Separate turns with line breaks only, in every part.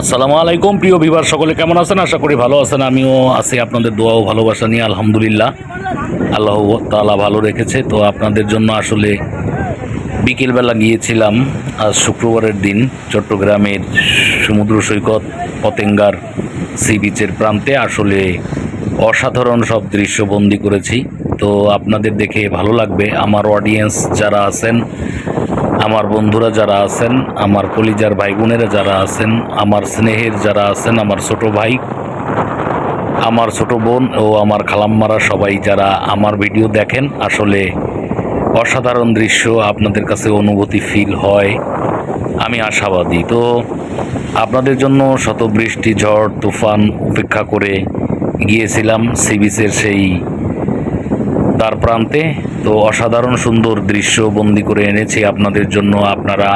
আসসালামু আলাইকুম, প্রিয় বিবার সকলে কেমন আছেন? আশা করি ভালো আছেন। আমিও আছি আপনাদের দোয়াও ভালোবাসা নিয়ে, আলহামদুলিল্লাহ। আল্লাহ তালা ভালো রেখেছে। তো আপনাদের জন্য আসলে বিকেলবেলা গিয়েছিলাম, আজ শুক্রবারের দিন চট্টগ্রামের সমুদ্র সৈকত, পতেঙ্গার সি বিচের প্রান্তে। আসলে অসাধারণ সব দৃশ্য বন্দি করেছি। তো আপনাদের দেখে ভালো লাগবে। আমার অডিয়েন্স যারা আছেন, আমার বন্ধুরা যারা আছেন, আমার কলিজার ভাই বোনেরা যারা আছেন, আমার স্নেহের যারা আছেন, আমার ছোট ভাই, আমার ছোট বোন ও আমার খালাম্মারা সবাই যারা আমার ভিডিও দেখেন, আসলে অসাধারণ দৃশ্য আপনাদের কাছে অনুভূতি ফিল হয়। আমি আশাবাদী। তো আপনাদের জন্য শত বৃষ্টি ঝড়, তুফান উপেক্ষা করে গিয়েছিলাম সি বিচের সেই তার প্রান্তে। তো অসাধারণ সুন্দর দৃশ্য বন্দি করে এনেছি আপনাদের জন্য। আপনারা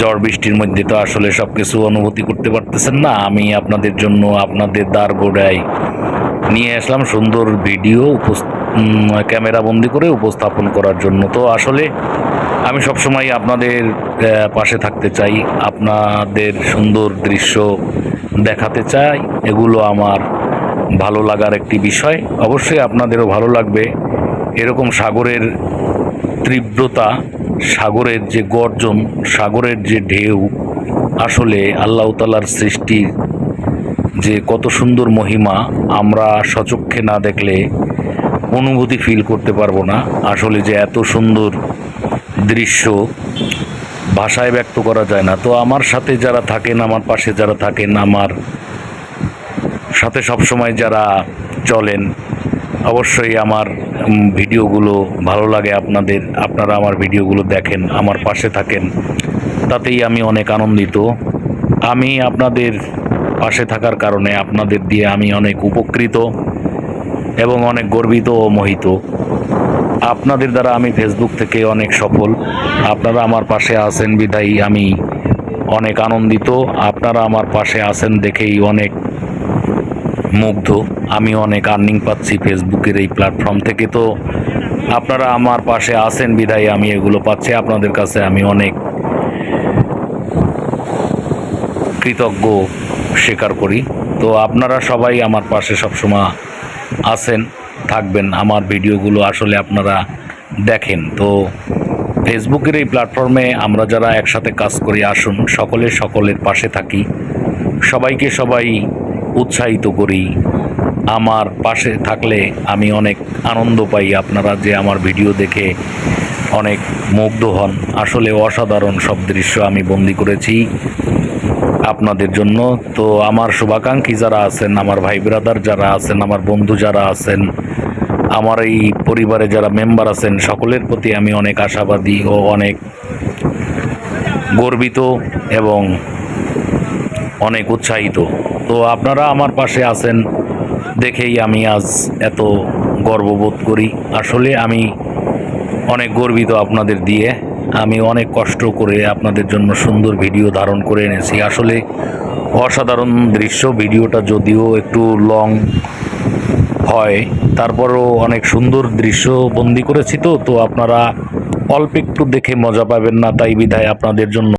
ঝড় বৃষ্টির মধ্যে তো আসলে সব কিছু অনুভূতি করতে পারতেছেন না। আমি আপনাদের জন্য আপনাদের দ্বার গোড়ায় নিয়ে আসলাম সুন্দর ভিডিও ক্যামেরা বন্দি করে উপস্থাপন করার জন্য। তো আসলে আমি সবসময় আপনাদের পাশে থাকতে চাই। আপনাদের সুন্দর দৃশ্য দেখাতে চাই, এগুলো আমার ভালো লাগার একটি বিষয়। অবশ্যই আপনাদেরও ভালো লাগবে। এরকম সাগরের তীব্রতা, সাগরের যে গর্জন, সাগরের যে ঢেউ, আসলে আল্লাহ তালার সৃষ্টির যে কত সুন্দর মহিমা, আমরা সচক্ষে না দেখলে অনুভূতি ফিল করতে পারব না। আসলে যে এত সুন্দর দৃশ্য ভাষায় ব্যক্ত করা যায় না। তো আমার সাথে যারা থাকেন, আমার পাশে যারা থাকেন, আমার সাথে সবসময় যারা চলেন, অবশ্যই আমার ভিডিওগুলো ভালো লাগে। আপনাদের, আপনারা আমার ভিডিওগুলো দেখেন, আমার পাশে থাকেন। তাতেই আমি অনেক আনন্দিত। আমি আপনাদের পাশে থাকার কারণে আপনাদের দিয়ে আমি অনেক উপকৃত এবং অনেক গর্বিত ও মোহিত। আপনাদের দ্বারা আমি ফেসবুক থেকে অনেক সফল। আপনারা আমার পাশে আছেন বিধায়ী আমি। অনেক আনন্দিত। আপনারা আমার পাশে আছেন দেখেই অনেক মুগ্ধ। আমি অনেক আর্নিং পাচ্ছি ফেসবুকের এই প্ল্যাটফর্ম থেকে তো। আপনারা আমার পাশে আছেন বিধায় আমি এগুলো পাচ্ছি। আপনাদের কাছে আমি অনেক কৃতজ্ঞ স্বীকার করি। তো আপনারা সবাই আমার পাশে সবসময় আছেন। থাকবেন। আমার ভিডিওগুলো আসলে আপনারা দেখেন। তো ফেসবুকের এই প্ল্যাটফর্মে আমরা যারা একসাথে কাজ করি, আসুন, সকলে সকলের পাশে থাকি। সবাইকে সবাই উৎসাহিত করি। আমার পাশে থাকলে আমি অনেক আনন্দ পাই আপনারা যে আমার ভিডিও দেখে অনেক মুগ্ধ হন। আসলে অসাধারণ সব দৃশ্য আমি বন্দি করেছি আপনাদের জন্য। তো আমার শুভাকাঙ্ক্ষী যারা আছেন, আমার ভাই ব্রাদার যারা আছেন, আমার বন্ধু যারা আছেন, আমার এই পরিবারে যারা মেম্বার আছেন, সকলের প্রতি আমি অনেক আশাবাদী ও অনেক গর্বিত এবং অনেক উৎসাহিত। তো আপনারা আমার পাশে আছেন দেখেই আমি আজ এত গর্ববোধ করি। আসলে আমি অনেক গর্বিত আপনাদের দিয়ে। আমি অনেক কষ্ট করে আপনাদের জন্য সুন্দর ভিডিও ধারণ করে এনেছি। আসলে অসাধারণ দৃশ্য ভিডিওটা যদিও একটু লং হয়, তারপরও অনেক সুন্দর দৃশ্য বন্দি করেছি তো তো আপনারা অল্প একটু দেখে মজা পাবেন না, তাই বিধায় আপনাদের জন্য।